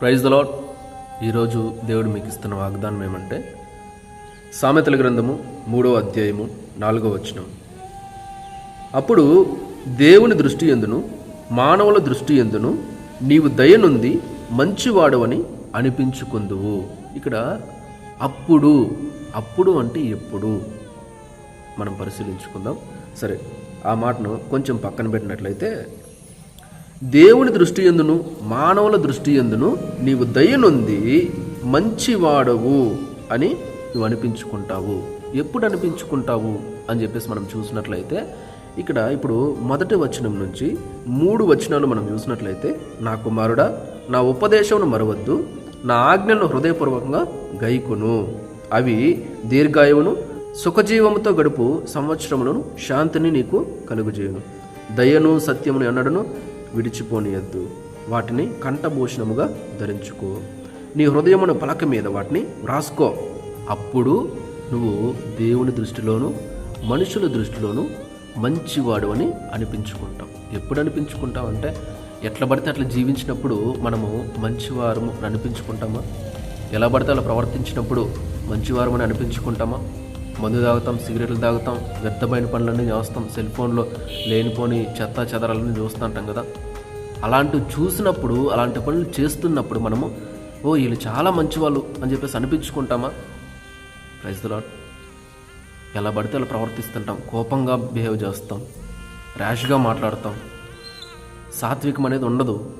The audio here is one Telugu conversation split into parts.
ప్రైజ్ ద లాడ్ ఈరోజు దేవుడు మీకు ఇస్తున్న వాగ్దానం ఏమంటే సామెతల గ్రంథము మూడో అధ్యాయము నాలుగో వచనం. అప్పుడు దేవుని దృష్టి ఎందును మానవుల దృష్టి ఎందును నీవు దయనుంది మంచివాడవని అనిపించుకుందువు. ఇక్కడ అప్పుడు అప్పుడు అంటే ఎప్పుడు? మనం పరిశీలించుకుందాం. సరే ఆ మాటను కొంచెం పక్కన పెట్టినట్లయితే దేవుని దృష్టి ఎందును? మానవుల దృష్టి ఎందును? నీవు దయనుంది మంచివాడవు అని నువ్వు అనిపించుకుంటావు. ఎప్పుడు అనిపించుకుంటావు అని చెప్పేసి మనం చూసినట్లయితే ఇక్కడ ఇప్పుడు మొదటి వచనం నుంచి మూడు వచనాలు మనం చూసినట్లయితే నా కుమారుడా నా ఉపదేశమును మరవద్దు నా ఆజ్ఞలను హృదయపూర్వకంగా గైకును. అవి దీర్ఘాయువును సుఖజీవముతో గడుపు సంవత్సరములను శాంతిని నీకు కలుగుజేయును. దయను సత్యమును ఎన్నడను విడిచిపోనియద్దు. వాటిని కంఠభూషణముగా ధరించుకో. నీ హృదయమును పలక మీద వాటిని వ్రాసుకో. అప్పుడు నువ్వు దేవుని దృష్టిలోను మనుషుల దృష్టిలోను మంచివాడు అని అనిపించుకుంటాం ఎప్పుడు అనిపించుకుంటాం అంటే ఎట్లా పడితే అట్లా జీవించినప్పుడు మనము మంచివారము అని అనిపించుకుంటామా? ఎలా పడితే అలా ప్రవర్తించినప్పుడు మంచివారమని అనిపించుకుంటామా? మందు తాగుతాం సిగరెట్లు తాగుతాం వ్యర్థమైన పనులన్నీ చేస్తాం సెల్ ఫోన్లో లేనిపోని చెత్త చెదరాలని చూస్తుంటాం కదా. అలాంటివి చూసినప్పుడు అలాంటి పనులు చేస్తున్నప్పుడు మనము ఓ వీళ్ళు చాలా మంచివాళ్ళు అని చెప్పేసి అనిపించుకుంటామా? ప్రైజ్ లాట్ ఎలా పడితే అలా ప్రవర్తిస్తుంటాం. కోపంగా బిహేవ్ చేస్తాం. ర్యాష్గా మాట్లాడతాం. సాత్వికం అనేది ఉండదు.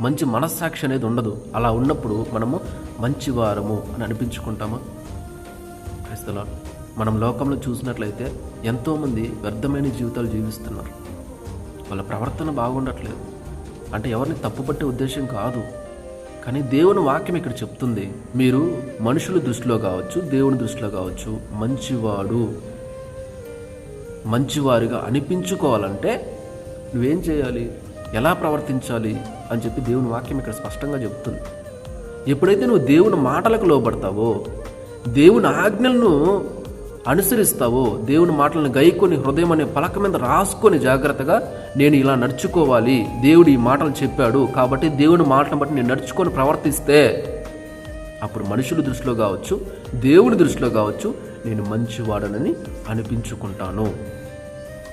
మంచి మనస్సాక్షి అనేది ఉండదు. అలా ఉన్నప్పుడు మనము మంచివారము అని అనిపించుకుంటామా? క్రైస్తలా మనం లోకంలో చూసినట్లయితే ఎంతోమంది వ్యర్థమైన జీవితాలు జీవిస్తున్నారు. వాళ్ళ ప్రవర్తన బాగుండట్లేదు. అంటే ఎవరిని తప్పుపట్టే ఉద్దేశం కాదు. కానీ దేవుని వాక్యం ఇక్కడ చెప్తుంది మీరు మనుషుల దృష్టిలో కావచ్చు దేవుని దృష్టిలో కావచ్చు మంచివాడు మంచివారిగా అనిపించుకోవాలంటే నువ్వేం చేయాలి? ఎలా ప్రవర్తించాలి? అని చెప్పి దేవుని వాక్యం ఇక్కడ స్పష్టంగా చెప్తుంది. ఎప్పుడైతే నువ్వు దేవుని మాటలకు లోబడతావో దేవుని ఆజ్ఞలను అనుసరిస్తావో దేవుని మాటలను గైకొని హృదయం అనే పలక మీద రాసుకొని జాగ్రత్తగా నేను ఇలా నడుచుకోవాలి. దేవుడు ఈ మాటలు చెప్పాడు కాబట్టి దేవుని మాటలను బట్టి నేను నడుచుకొని ప్రవర్తిస్తే అప్పుడు మనుషుల దృష్టిలో కావచ్చు దేవుడి దృష్టిలో కావచ్చు నేను మంచివాడనని అనిపించుకుంటాను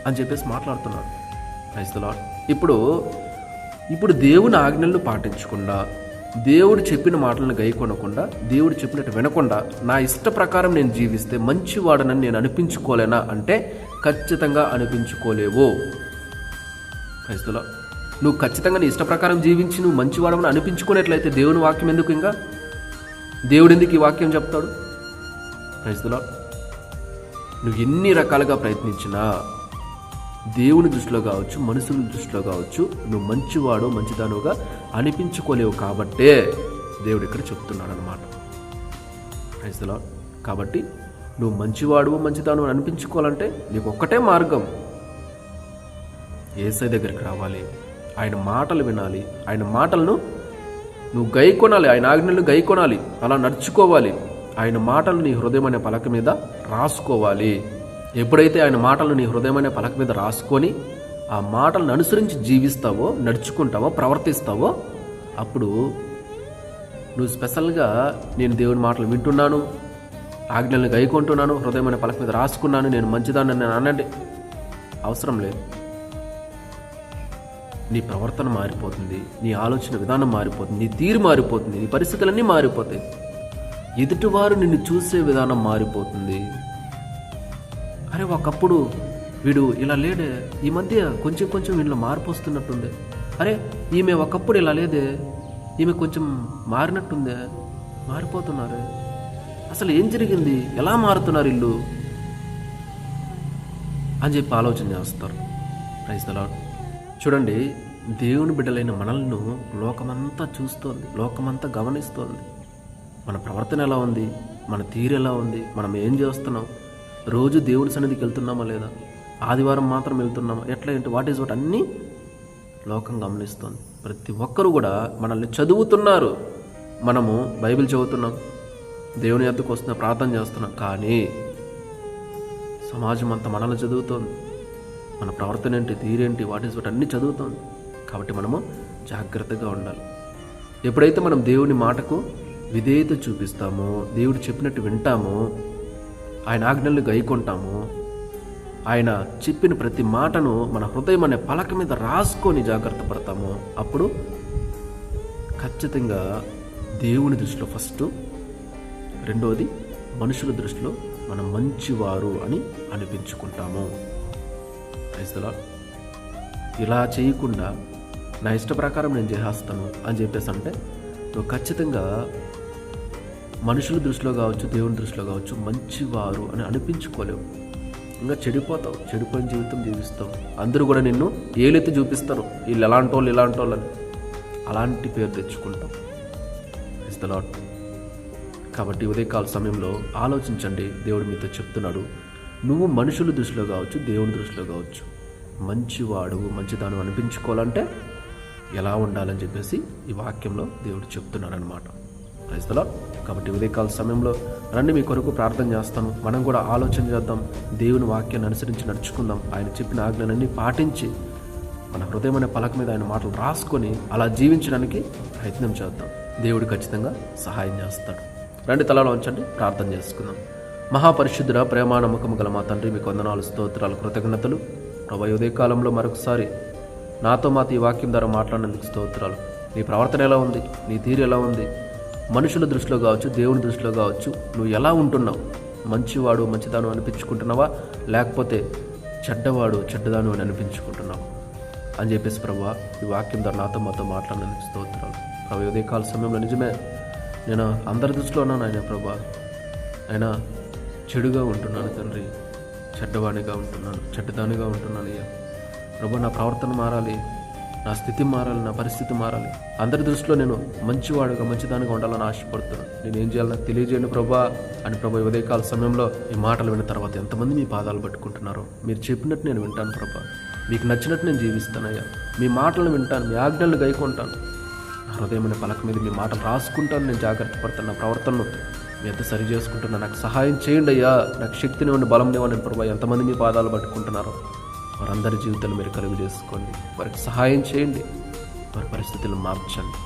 అని చెప్పేసి మాట్లాడుతున్నాడు. క్రైస్తలాడ్ ఇప్పుడు ఇప్పుడు దేవుని ఆజ్ఞలను పాటించకుండా దేవుడు చెప్పిన మాటలను గైకొనకుండా దేవుడు చెప్పినట్టు వినకుండా నా ఇష్ట ప్రకారం నేను జీవిస్తే మంచివాడనని నేను అనిపించుకోలేనా అంటే ఖచ్చితంగా అనిపించుకోలేవు. క్రైస్తులో నువ్వు ఖచ్చితంగా నీ ఇష్ట ప్రకారం జీవించి నువ్వు మంచివాడమని అనిపించుకునేట్లయితే దేవుని వాక్యం ఎందుకు ఇంకా? దేవుడు ఎందుకు ఈ వాక్యం చెప్తాడు? క్రైస్తులో నువ్వు ఎన్ని రకాలుగా ప్రయత్నించినా దేవుని దృష్టిలో కావచ్చు మనుషుల దృష్టిలో కావచ్చు నువ్వు మంచివాడు మంచిదానుగా అనిపించుకోలేవు కాబట్టే దేవుడు ఇక్కడ చెప్తున్నాడు అనమాట క్రైస్తలో కాబట్టి నువ్వు మంచివాడు మంచిదాను అని అనిపించుకోవాలంటే నీకు ఒక్కటే మార్గం. ఏసై దగ్గరికి రావాలి. ఆయన మాటలు వినాలి. ఆయన మాటలను నువ్వు గై కొనాలి ఆయన ఆజ్ఞలను గై కొనాలి అలా నడుచుకోవాలి. ఆయన మాటలు నీ హృదయం అనే పలక మీద రాసుకోవాలి. ఎప్పుడైతే ఆయన మాటలు నీ హృదయమైన పలక మీద రాసుకొని ఆ మాటలను అనుసరించి జీవిస్తావో నడుచుకుంటావో ప్రవర్తిస్తావో అప్పుడు నువ్వు స్పెషల్గా నేను దేవుని మాటలు వింటున్నాను ఆజ్ఞలను గైకొంటున్నాను హృదయమైన పలక మీద రాసుకున్నాను నేను మంచిదాన్ని నేను అనండి. అవసరం లేదు. నీ ప్రవర్తన మారిపోతుంది నీ ఆలోచన విధానం మారిపోతుంది నీ తీరు మారిపోతుంది నీ పరిస్థితులన్నీ మారిపోతాయి. ఎదుటివారు నిన్ను చూసే విధానం మారిపోతుంది. అరే ఒకప్పుడు వీడు ఇలా లేడే. ఈ మధ్య కొంచెం కొంచెం వీళ్ళు మార్పు వస్తున్నట్టుంది. అరే ఈమె ఒకప్పుడు ఇలా లేదే. ఈమె కొంచెం మారినట్టుందే. మారిపోతున్నారు. అసలు ఏం జరిగింది? ఎలా మారుతున్నారు ఇల్లు అని చెప్పి ఆలోచన చేస్తారు. క్రైస్తలా చూడండి దేవుని బిడ్డలైన మనల్ని లోకమంతా చూస్తోంది. లోకమంతా గమనిస్తోంది. మన ప్రవర్తన ఎలా ఉంది? మన తీరు ఎలా ఉంది? మనం ఏం చేస్తున్నాం? రోజు దేవుడి సన్నిధికి వెళ్తున్నామా లేదా? ఆదివారం మాత్రం వెళ్తున్నామా? ఎట్లా ఏంటి? వాట్ ఈజ్ వాట్ అన్నీ లోకం గమనిస్తోంది ప్రతి ఒక్కరు కూడా మనల్ని చదువుతున్నారు. మనము బైబిల్ చదువుతున్నాం. దేవుని ఎద్దుకు వస్తున్న ప్రార్థన చేస్తున్నాం. కానీ సమాజం అంతా మనల్ని చదువుతోంది. మన ప్రవర్తన ఏంటి? తీరేంటి వాట్ ఈజ్ వాట్ అన్నీ చదువుతోంది. కాబట్టి మనము జాగ్రత్తగా ఉండాలి. ఎప్పుడైతే మనం దేవుని మాటకు విధేయత చూపిస్తామో దేవుడు చెప్పినట్టు వింటామో ఆయన ఆజ్ఞలు గైకుంటాము. ఆయన చెప్పిన ప్రతి మాటను మన హృదయం అనే పలక మీద రాసుకొని జాగ్రత్త పడతాము. అప్పుడు ఖచ్చితంగా దేవుని దృష్టిలో ఫస్ట్ రెండవది మనుషుల దృష్టిలో మనం మంచివారు అని అనిపించుకుంటాము. ఇలా చేయకుండా నా ఇష్ట ప్రకారం నేను చేసేస్తాను అని చెప్పేసి అంటే నువ్వు ఖచ్చితంగా మనుషుల దృష్టిలో కావచ్చు దేవుని దృష్టిలో కావచ్చు మంచివారు అని అనిపించుకోలేవు. ఇంకా చెడిపోతావు చెడిపోయిన జీవితం జీవిస్తావు. అందరూ కూడా నిన్ను ఏలెత్తి చూపిస్తారు. వీళ్ళు ఎలాంటి వాళ్ళు ఇలాంటి వాళ్ళని అలాంటి పేరు తెచ్చుకుంటాం. ఇస్ ద లాట్ కాబట్టి ఉదయకాల సమయంలో ఆలోచించండి దేవుడు మీతో చెప్తున్నాడు నువ్వు మనుషుల దృష్టిలో కావచ్చు దేవుని దృష్టిలో కావచ్చు మంచివాడు మంచిదాను అనిపించుకోవాలంటే ఎలా ఉండాలని చెప్పేసి ఈ వాక్యంలో దేవుడు చెప్తున్నాడు అనమాట క్రైస్తలా కాబట్టి ఉదయకాల సమయంలో రండి మీ కొరకు ప్రార్థన చేస్తాను. మనం కూడా ఆలోచన చేద్దాం. దేవుని వాక్యాన్ని అనుసరించి నడుచుకుందాం. ఆయన చెప్పిన ఆజ్ఞలన్నీ పాటించి మన హృదయమైన పలక మీద ఆయన మాటలు రాసుకొని అలా జీవించడానికి ప్రయత్నం చేద్దాం. దేవుడు ఖచ్చితంగా సహాయం చేస్తాడు. రండి తలలో ఉంచండి. ప్రార్థన చేసుకుందాం. మహాపరిశుద్ధుడ ప్రేమ నమ్మకము గల మా తండ్రి మీకు వందనాలు స్తోత్రాలు కృతజ్ఞతలు. ప్రభా ఉదయకాలంలో మరొకసారి నాతో మాతో ఈ వాక్యం ద్వారా మాట్లాడినందుకు స్తోత్రాలు. నీ ప్రవర్తన ఎలా ఉంది? నీ తీరు ఎలా ఉంది? మనుషుల దృష్టిలో కావచ్చు దేవుని దృష్టిలో కావచ్చు నువ్వు ఎలా ఉంటున్నావు? మంచివాడు మంచిదాను అనిపించుకుంటున్నావా? లేకపోతే చెడ్డవాడు చెడ్డదాను అని అనిపించుకుంటున్నావు? అని చెప్పేసి ప్రభా ఈ వాక్యం ద్వారా నాతో మాతో మాట్లాడినందుకు స్తోత్రాలు. ప్రభా ఉదయకాల సమయంలో నిజమే నేను అందరి దృష్టిలో ఉన్నాను ఆయన ప్రభా. అయినా చెడుగా ఉంటున్నాను తండ్రి. చెడ్డవాడిగా ఉంటున్నాను చెడ్డదానిగా ఉంటున్నాను అయ్యా. ప్రభా నా ప్రవర్తన మారాలి. నా స్థితి మారాలి నా పరిస్థితి మారాలి. అందరి దృష్టిలో నేను మంచివాడుగా మంచిదానిగా ఉండాలని ఆశపడుతున్నాను. నేను ఏం చేయాలని తెలియజేయండి ప్రభా అని ప్రభా ఉదయకాల సమయంలో ఈ మాటలు విన్న తర్వాత ఎంతమంది మీ పాదాలు పట్టుకుంటున్నారో మీరు చెప్పినట్టు నేను వింటాను ప్రభా. మీకు నచ్చినట్టు నేను జీవిస్తానయ్యా మీ మాటలను వింటాను మీ ఆజ్ఞలను గైకుంటాను. నా హృదయమైన పలక మీద మీ మాటలు రాసుకుంటాను నేను జాగ్రత్త పడతాను నా ప్రవర్తనను ఎంత సరి చేసుకుంటున్నా నాకు సహాయం చేయండి అయ్యా. నాకు శక్తిని ఉండి బలం ఇవ్వండి ప్రభా ఎంతమంది మీ పాదాలు పట్టుకుంటున్నారో. వారందరి జీవితాలు మీరు కలుగు చేసుకోండి. వారికి సహాయం చేయండి. వారి పరిస్థితులను మార్చండి.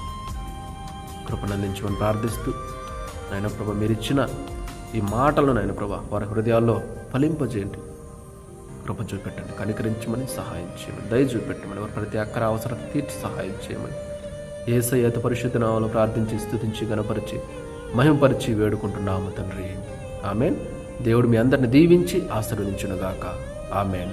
కృపను అందించమని ప్రార్థిస్తూ నాయన ప్రభా మీరు ఇచ్చిన ఈ మాటలను నాయన ప్రభా వారి హృదయాల్లో ఫలింపజేయండి. కృప చూపెట్టండి. కనికరించమని సహాయం చేయమని దయ చూపెట్టమని వారి ప్రతి అక్కర అవసరం తీర్చి సహాయం చేయమని ఏసై అతి పరిశుద్ధ నామలో ప్రార్థించి స్థుతించి గణపరిచి మహింపరిచి వేడుకుంటున్నాము తండ్రి. ఆమెన్. దేవుడు మీ అందరిని దీవించి ఆశీర్వదించునుగాక. ఆమెన్.